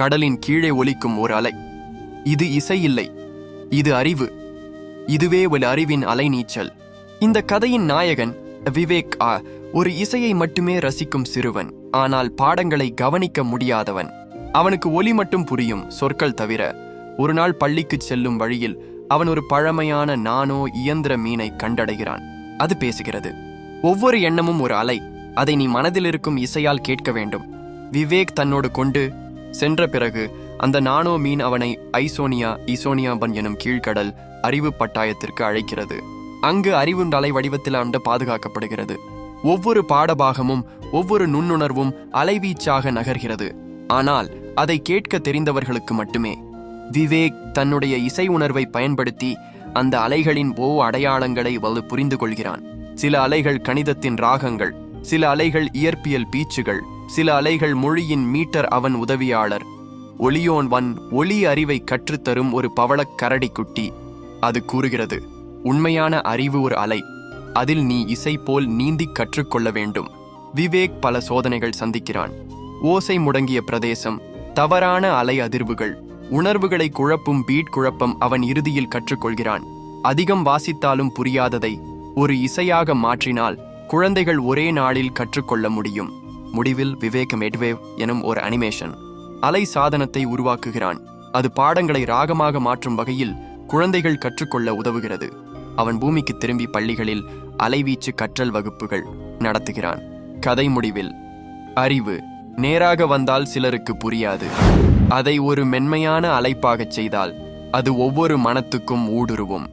கடலின் கீழே ஒலிக்கும் ஒரு அலை. இது இசை இல்லை இது அறிவு. இதுவே ஒரு அறிவின் அலைநீச்சல். இந்த கதையின் நாயகன் விவேக் ஆ. ஒரு இசையை மட்டுமே ரசிக்கும் சிறுவன். ஆனால் பாடங்களை கவனிக்க முடியாதவன். அவனுக்கு ஒலி மட்டும் புரியும் சொற்கள் தவிர. ஒரு நாள் பள்ளிக்கு செல்லும் வழியில் அவன் ஒரு பழமையான நானோ இயந்திர மீனை கண்டடைகிறான். அது பேசுகிறது. ஒவ்வொரு எண்ணமும் ஒரு அலை. அதை நீ மனதில் இருக்கும் இசையால் கேட்க வேண்டும். விவேக் தன்னோடு கொண்டு சென்ற பிறகு அந்த நானோ மீன் அவனை ஐசோனியா இசோனியாபன் எனும் கீழ்க்கடல் அறிவு பட்டாயத்திற்கு அழைக்கிறது. அங்கு அறிவுண்டலை அலை வடிவத்தில் ஆண்டு பாதுகாக்கப்படுகிறது. ஒவ்வொரு பாடபாகமும் ஒவ்வொரு நுண்ணுணர்வும் அலைவீச்சாக நகர்கிறது. ஆனால் அதை கேட்க தெரிந்தவர்களுக்கு மட்டுமே. விவேக் தன்னுடைய இசை உணர்வை பயன்படுத்தி அந்த அலைகளின் ஓ அடையாளங்களை வலு புரிந்து கொள்கிறான் சில அலைகள் கணிதத்தின் ராகங்கள் சில அலைகள் இயற்பியல் பீச்சுகள் சில அலைகள் மொழியின் மீட்டர் அவன் உதவியாளர். ஒளியோன் வன் ஒளி அறிவை கற்றுத்தரும் ஒரு பவளக் கரடி குட்டி. அது கூறுகிறது உண்மையான அறிவு ஒரு அலை. அதில் நீ இசை போல் நீந்தி கற்றுக்கொள்ள வேண்டும். விவேக் பல சோதனைகள் சந்திக்கிறான். ஓசை முடங்கிய பிரதேசம் தவறான அலை அதிர்வுகள். உணர்வுகளை குழப்பும் பீட் குழப்பம் அவன் இறுதியில் கற்றுக்கொள்கிறான். அதிகம் வாசித்தாலும் புரியாததை ஒரு இசையாக மாற்றினால் குழந்தைகள் ஒரே நாளில் கற்றுக்கொள்ள முடியும். முடிவில் விவேக் மெட்வேவ் எனும் ஒரு அனிமேஷன் அலை சாதனத்தை உருவாக்குகிறான். அது பாடங்களை ராகமாக மாற்றும் வகையில் குழந்தைகள் கற்றுக்கொள்ள உதவுகிறது. அவன் பூமிக்கு திரும்பி பள்ளிகளில் அலைவீச்சு கற்றல் வகுப்புகள் நடத்துகிறான். கதை முடிவில் அறிவு நேராக வந்தால் சிலருக்கு புரியாது. அதை ஒரு மென்மையான அலைப்பாகச் செய்தால் அது ஒவ்வொரு மனத்துக்கும் ஊடுருவும்.